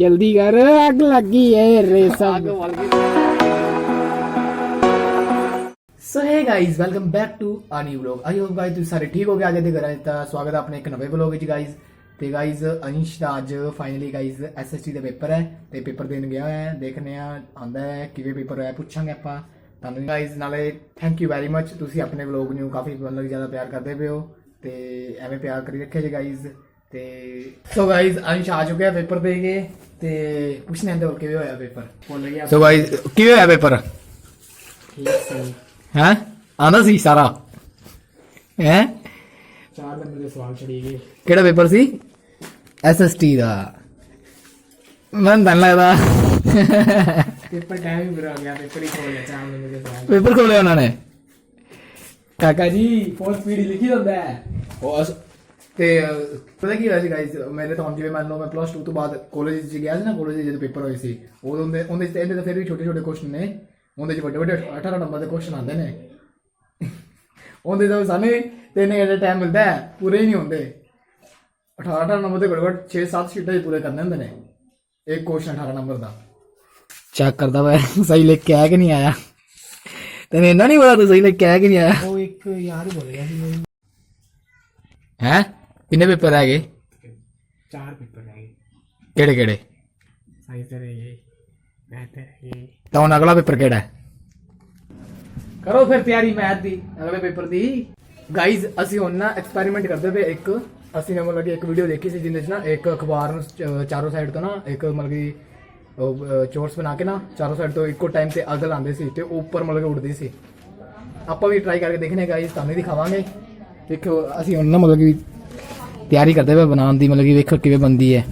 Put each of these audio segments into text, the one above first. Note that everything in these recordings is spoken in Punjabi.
ਜਲਦੀ ਕਰ ਅੱਗ ਲੱਗੀ ਏ ਰੇ ਸਭ ਸੋ ਹੈ guys welcome back to a new vlog I hope guys ਤੁਸੀਂ ਸਾਰੇ ਠੀਕ ਹੋ ਗਏ ਅੱਜ ਦੇ ਘਰਾਂ ਤਾਂ ਸਵਾਗਤ ਹੈ ਆਪਣੇ ਇੱਕ ਨਵੇਂ ਵਲੌਗ ਵਿੱਚ ਗਾਇਜ਼ ਤੇ ਗਾਇਜ਼ ਅਨਿਸ਼ ਦਾ ਅੱਜ ਫਾਈਨਲੀ ਗਾਇਜ਼ ਐਸਐਸਟੀ ਦਾ ਪੇਪਰ ਹੈ ਤੇ ਪੇਪਰ ਦੇਣ ਗਿਆ ਹੋਇਆ ਹੈ। ਦੇਖਨੇ ਆ ਆਂਦਾ ਹੈ ਕਿਵੇਂ ਪੇਪਰ ਹੋਇਆ ਪੁੱਛਾਂਗੇ ਆਪਾਂ। ਤੁਹਾਨੂੰ ਗਾਇਜ਼ ਨਾਲੇ ਥੈਂਕ ਯੂ ਵੈਰੀ ਮੱਚ ਤੁਸੀਂ ਆਪਣੇ ਵਲੌਗ ਨੂੰ ਕਾਫੀ ਮਤਲਬ ਜ਼ਿਆਦਾ ਪਿਆਰ ਕਰਦੇ ਪਏ ਹੋ। ਤੇ ਐਵੇਂ ਪਿਆਰ ਕਰੀ ਰੱਖਿਆ ਜੀ ਗਾਇਜ਼ ਤੇ ਸੋ ਗਾਇਜ਼ ਅਨਿਸ਼ ਆ ਚੁੱਕਿਆ ਪੇਪਰ ਦੇ ਕੇ ਤੇ ਪੁੱਛਨੇ ਆਂਦੇ ਹੋਰ ਕਿਵੇਂ ਹੋਇਆ ਪੇਪਰ? ਬੋਲ ਗਿਆ ਸੋ ਗਾਇਜ਼ ਕਿਵੇਂ ਹੋਇਆ ਪੇਪਰ? ਠੀਕ ਸੀ। ਹੈ? ਆਂਦਾ ਸੀ ਸਾਰਾ? ਹੈ? ਚਾਰ ਨੰਬਰ ਦੇ ਸਵਾਲ ਛੜੀ ਗਏ। ਕਿਹੜਾ ਪੇਪਰ ਸੀ? ਐਸਐਸਟੀ ਦਾ। ਮਨ ਤਾਂ ਲੱਗਦਾ। ਪੇਪਰ ਟਾਈਮ ਹੀ ਬੁਰਾ ਗਿਆ ਪੇਪਰ ਹੀ ਖੋਲ ਗਿਆ ਚਾਰ ਨੰਬਰ ਦੇ ਸਵਾਲ। ਪੇਪਰ ਖੋਲਿਆ ਉਹਨਾਂ ਨੇ। ਕਾਕਾ ਜੀ ਫੋਰਥ ਪੀੜੀ ਲਿਖੀ ਹੁੰਦਾ ਹੈ। ਉਹ ਅਸ- ਤੇ ਅਹ, ਪਤਾ ਕੀ ਹੋਇਆ ਸੀ ਗਾਇਸ ਮੇਰੇ ਤਾਂ ਹੁਣ ਜਿਵੇਂ ਮੰਨ ਲਓ ਮੈਂ ਪਲੱਸ 2 ਤੋਂ ਬਾਅਦ ਕਾਲਜ 'ਚ ਗਿਆ ਸੀ ਨਾ ਕਾਲਜ ਦੇ ਜਦੋਂ ਪੇਪਰ ਹੋਏ ਸੀ ਉਦੋਂ ਦੇ ਉਹਦੇ 'ਚ ਇਹਦੇ ਤਾਂ ਫਿਰ ਵੀ ਛੋਟੇ ਛੋਟੇ ਕੁਐਸਚਨ ਨੇ। ਉਹਦੇ 'ਚ ਵੱਡੇ ਵੱਡੇ 18 ਨੰਬਰ ਦੇ ਕੁਐਸਚਨ ਆਉਂਦੇ ਨੇ। ਉਹਦੇ ਤਾਂ ਸਾਨੂੰ ਤਿੰਨ ਘੰਟੇ ਟਾਈਮ ਮਿਲਦਾ ਹੈ ਪੂਰੇ ਹੀ ਨਹੀਂ ਹੁੰਦੇ। 18 18 ਨੰਬਰ ਦੇ ਘੱਟੋ ਘੱਟ 6-7 ਸ਼ੀਟਾਂ ਹੀ ਪੂਰੇ ਕਰਨੇ ਹੁੰਦੇ ਨੇ। ਇੱਕ ਕੁਐਸਚਨ 18 ਨੰਬਰ ਦਾ। ਚੈੱਕ ਕਰਦਾ ਵਾ ਸਹੀ ਲਿਖ ਕੇ ਆਇਆ ਕਿ ਨਹੀਂ ਆਇਆ? ਤੈਨੂੰ ਇੰਨਾ ਨਹੀਂ ਪਤਾ ਤੂੰ ਸਹੀ ਲਿਖ ਕੇ ਆਇਆ ਕਿ ਨਹੀਂ ਆਇਆ? ਉਹ ਇੱਕ ਯਾਰ ਹੀ ਬੋਲ ਰਿਹਾ ਸੀ। ਮੈਨੂੰ ਹੈ? ਕਿੰਨੇ ਪੇਪਰ ਹੈਗੇ ਚਾਰ ਪੇਪਰ ਰਹਿ ਗਏ। ਕਿਹੜੇ ਕਿਹੜੇ? ਸਾਇੰਸ ਦੇ ਰਹਿ ਗਏ ਮੈਥ ਦੇ ਰਹਿ ਗਏ। ਤਾਂ ਹੁਣ ਅਗਲਾ ਪੇਪਰ ਕਿਹੜਾ ਹੈ? ਕਰੋ ਫਿਰ ਤਿਆਰੀ ਮੈਥ ਦੀ ਅਗਲੇ ਪੇਪਰ ਦੀ। ਗਾਈਜ਼ ਅਸੀਂ ਹੁਣ ਨਾ ਐਕਸਪੈਰੀਮੈਂਟ ਕਰਦੇ ਪਏ ਇੱਕ। ਅਸੀਂ ਨਾ ਮਤਲਬ ਕਿ ਇੱਕ ਵੀਡੀਓ ਦੇਖੀ ਸੀ ਜਿੰਦੇ 'ਚ ਨਾ ਇੱਕ ਅਖਬਾਰ ਨੂੰ ਚ- ਚਾਰੋਂ ਸਾਈਡ ਤੋਂ ਨਾ ਇੱਕ ਮਤਲਬ ਕਿ ਉਹ, ਅਹ, ਚੋਰਸ ਬਣਾ ਕੇ ਨਾ ਚਾਰੋਂ ਸਾਈਡ ਤੋਂ ਇੱਕੋ ਟਾਈਮ ਤੇ ਅੱਗ ਲਾਉਂਦੇ ਸੀ ਤੇ ਉਹ ਉੱਪਰ ਮਤਲਬ ਕਿ ਉੱਡਦੀ ਸੀ। ਆਪਾਂ ਵੀ ਟਰਾਈ ਕਰਕੇ ਦੇਖਨੇ ਗਾਈਜ਼ ਤੁਹਾਨੂੰ ਵੀ ਦਿਖਾਵਾਂਗੇ। ਦੇਖੋ ਅਸੀਂ ਹੁਣ ਨਾ ਮਤਲਬ ਕਿ ਤਿਆਰੀ ਕਰਦੇ ਪਏ ਬਣਾਉਣ ਦੀ, ਮਤਲਬ ਕਿ ਵੇਖੋ ਕਿਵੇਂ ਬਣਦੀ ਹੈ।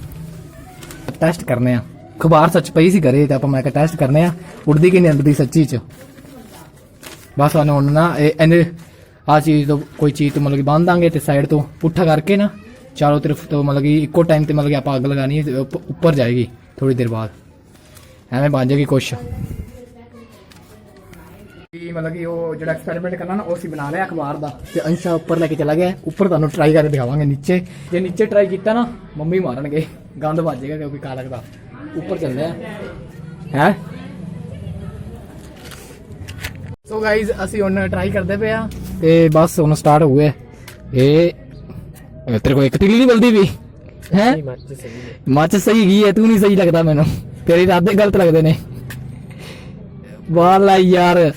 ਟੈਸਟ ਕਰਨੇ ਆ। ਅਖਬਾਰ ਸੱਚ ਪਈ ਸੀ ਘਰੇ ਤਾਂ ਆਪਾਂ ਮੈਂ ਕਿਹਾ ਟੈਸਟ ਕਰਨੇ ਆ। ਉੱਡਦੀ ਕਿ ਨਹੀਂ ਉੱਡਦੀ ਸੱਚੀ ਚ? ਬਸ ਸਾਨੂੰ ਹੁਣ ਨਾ ਇਹ ਇਹਨੇ ਆ ਚੀਜ਼ ਤੋਂ ਕੋਈ ਚੀਜ਼ ਤੋਂ ਮਤਲਬ ਕਿ ਬੰਨ ਦਾਂਗੇ ਤੇ ਸਾਈਡ ਤੋਂ ਪੁੱਠਾ ਕਰਕੇ ਨਾ, ਚਾਰੋਂ ਤਰਫ ਤੋਂ ਮਤਲਬ ਕਿ ਇੱਕੋ ਟਾਈਮ ਤੇ ਮਤਲਬ ਕਿ ਆਪਾਂ ਅੱਗ ਲਗਾਣੀ ਹੈ ਤੇ ਉੱਪ- ਉੱਪਰ ਜਾਏਗੀ ਥੋੜੀ ਦੇਰ ਬਾਅਦ। ਐਵੇਂ ਬਣ ਜਾਏਗੀ ਕੁਛ। ਕੀ ਮਤਲਬ ਕਿ ਉਹ ਜਿਹੜਾ ਐਕਸਪੈਰੀਮੈਂਟ ਕਰਨਾ ਨਾ ਉਹ ਅਸੀਂ ਬਣਾ ਲਿਆ ਅਖਬਾਰ ਦਾ। ਤੇ ਅੰਸ਼ਾ ਉੱਪਰ ਲੈ ਕੇ ਚਲਾ ਗਿਆ। ਉੱਪਰ ਤੁਹਾਨੂੰ ਟਰਾਈ ਕਰਕੇ ਦਿਖਾਵਾਂਗੇ ਨੀਚੇ। ਜੇ ਨੀਚੇ ਟਰਾਈ ਕੀਤਾ ਨਾ ਮੰਮੀ ਮਾਰਨਗੇ। ਗੰਦ ਵੱਜੇਗਾ ਕਿਉਂਕਿ ਕਾਲਕ ਦਾ ਉੱਪਰ ਚੱਲਦੇ ਆ। ਹੈ? ਸੋ ਗਾਇਜ਼ ਅਸੀਂ ਹੁਣ ਟਰਾਈ ਕਰਦੇ ਪਏ ਆ। ਤੇ ਬਸ ਹੁਣ ਸਟਾਰਟ ਹੋ ਗਿਆ। ਇਹ ਇਹ ਤੇਰੇ ਕੋਲ ਇੱਕ ਤਿੱਲੀ ਨਹੀਂ ਬਲਦੀ ਵੀ। ਹੈ? ਨਹੀਂ ਮੱਚ ਸਹੀ ਹੈ। ਗਈ ਤੂੰ ਨਹੀਂ ਸਹੀ ਲੱਗਦਾ ਮੈਨੂੰ। ਤੇਰੇ ਇਰਾਦੇ ਗਲਤ ਲੱਗਦੇ ਨੇ। ਵਾਲਾ ਯਾਰ।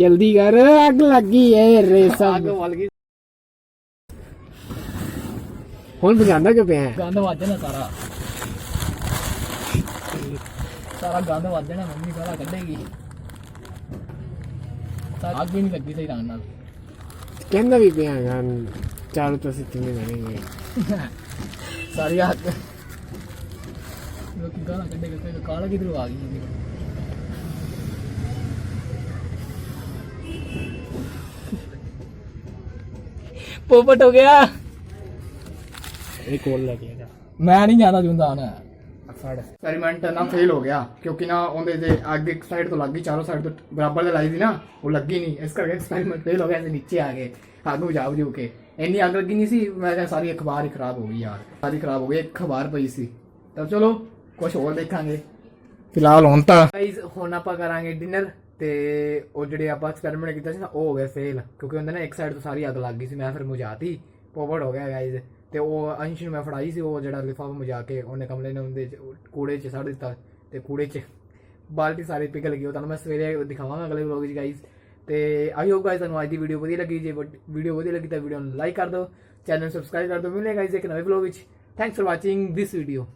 ਜਲਦੀ ਕਰ ਅੱਗ ਲੱਗੀ ਏ ਰੇ ਸਭ। ਬਲ ਗਈ। ਹੁਣ ਬੁਝਾਉਂਦਾ ਕਿਉਂ ਪਿਆ ਹੈ? ਗੰਦ ਵੱਜ ਜਾਣਾ ਸਾਰਾ। ਸਾਰਾ ਗੰਦ ਵੱਜ ਜਾਣਾ ਮੰਮੀ ਸਾਰਾ ਕੱਢੇਗੀ। ਸਾਰਾ ਅੱਗ ਵੀ ਨਹੀਂ ਲੱਗੀ ਸਹੀ ਰੰਗ ਨਾਲ। ਕਹਿੰਦਾ ਵੀ ਪਿਆ ਗਾ ਚਾਰੋਂ ਪਾਸੇ ਤਿੰਨੇ ਬਣੇਗੇ ਸਾਰੀ ਅੱਗ ਲੋਕੀ ਗਾਲਾਂ ਕੱਢੇਗਾ ਤੇ ਕਾਲਾ ਕਿਧਰੋਂ ਆ ਗਈ ਮੰਮੀ? ਪੋਪਟ ਹੋ ਗਿਆ। ਇਹ ਕੋਲ ਲੱਗ ਗਿਆ ਮੈਂ ਨਹੀਂ ਜਾਣਾ ਜੁੰਦਾ ਨਾ ਫੜ ਐਕਸਪੈਰੀਮੈਂਟ ਨਾ ਫੇਲ ਹੋ ਗਿਆ, ਕਿਉਂਕਿ ਨਾ ਉਹਦੇ ਤੇ ਅੱਗ ਇੱਕ ਸਾਈਡ ਤੋਂ ਲੱਗ ਗਈ, ਚਾਰੋਂ ਸਾਈਡ ਤੋਂ ਬਰਾਬਰ ਦੇ ਲਾਈ ਸੀ ਨਾ, ਉਹ ਲੱਗੀ ਨਹੀਂ। ਇਸ ਕਰਕੇ ਐਕਸਪੈਰੀਮੈਂਟ ਫੇਲ ਹੋ ਗਿਆ ਤੇ ਨੀਚੇ ਆ ਗਏ, ਅੱਗ ਨੂੰ ਜੂ ਕੇ ਇੰਨੀ ਅੱਗ ਲੱਗੀ ਨਹੀਂ ਸੀ, ਮੈਂ ਕਿਹਾ ਸਾਰੀ ਅਖਬਾਰ ਹੀ ਖਰਾਬ ਹੋ ਗਈ ਯਾਰ, ਸਾਰੀ ਖਰਾਬ ਹੋ ਗਈ, ਇੱਕ ਅਖਬਾਰ ਪਈ ਸੀ। ਤਾਂ ਚਲੋ ਕੁਝ ਹੋਰ ਦੇਖਾਂਗੇ। ਫਿਲਹਾਲ ਹੁਣ ਤਾਂ ਗਾਈਜ਼ ਹੁਣ ਆਪਾਂ ਕਰਾਂਗੇ ਡਿਨਰ ਤੇ ਉਹ ਜਿਹੜੇ ਆਪਾਂ ਐਕਸਪੈਰੀਮੈਂਟ ਕੀਤਾ ਸੀ ਨਾ, ਉਹ ਹੋ ਗਿਆ ਫੇਲ ਕਿਉਂਕਿ ਉਹਦੇ ਨਾ ਇੱਕ ਸਾਈਡ ਤੋਂ ਸਾਰੀ ਅੱਗ ਲੱਗ ਗਈ ਸੀ, ਮੈਂ ਫਿਰ ਮੁਝਾਤੀ ਪੋਵੜ ਹੋ ਗਿਆ ਗਾਈਜ਼ ਤੇ ਉਹ ਅੰਸ਼ ਨੂੰ ਮੈਂ ਫੜਾਈ ਸੀ, ਉਹ ਜਿਹੜਾ ਲਿਫਾਫਾ ਮੁਝਾ ਕੇ ਉਹਨੇ ਕਮਲੇ ਨੇ ਉਹਦੇ ਕੂੜੇ 'ਚ ਸੜ ਦਿੱਤਾ ਤੇ ਕੂੜੇ 'ਚ ਬਾਲਟੀ ਸਾਰੀ ਪਿਘਲ ਗਈ। ਉਹ ਤੁਹਾਨੂੰ ਮੈਂ ਸਵੇਰੇ ਦਿਖਾਵਾਂਗਾ ਅਗਲੇ ਵਲੌਗ 'ਚ ਗਾਈਜ਼ ਤੇ ਆਈ ਹੋਪ ਗਾਈਜ਼ ਤੁਹਾਨੂੰ ਅੱਜ ਦੀ ਵੀਡੀਓ ਵਧੀਆ ਲੱਗੀ। ਜੇ ਵੀਡੀਓ ਵਧੀਆ ਲੱਗੀ ਤਾਂ ਵੀਡੀਓ ਨੂੰ ਲਾਈਕ ਕਰ ਦਿਓ। ਚੈਨਲ ਨੂੰ ਸਬਸਕ੍ਰਾਈਬ ਕਰ ਦਿਓ। ਮਿਲੇਗਾ ਗਾਈਜ਼ ਇੱਕ ਨਵੇਂ ਵਲੌਗ ਵਿੱਚ। Thanks for watching this video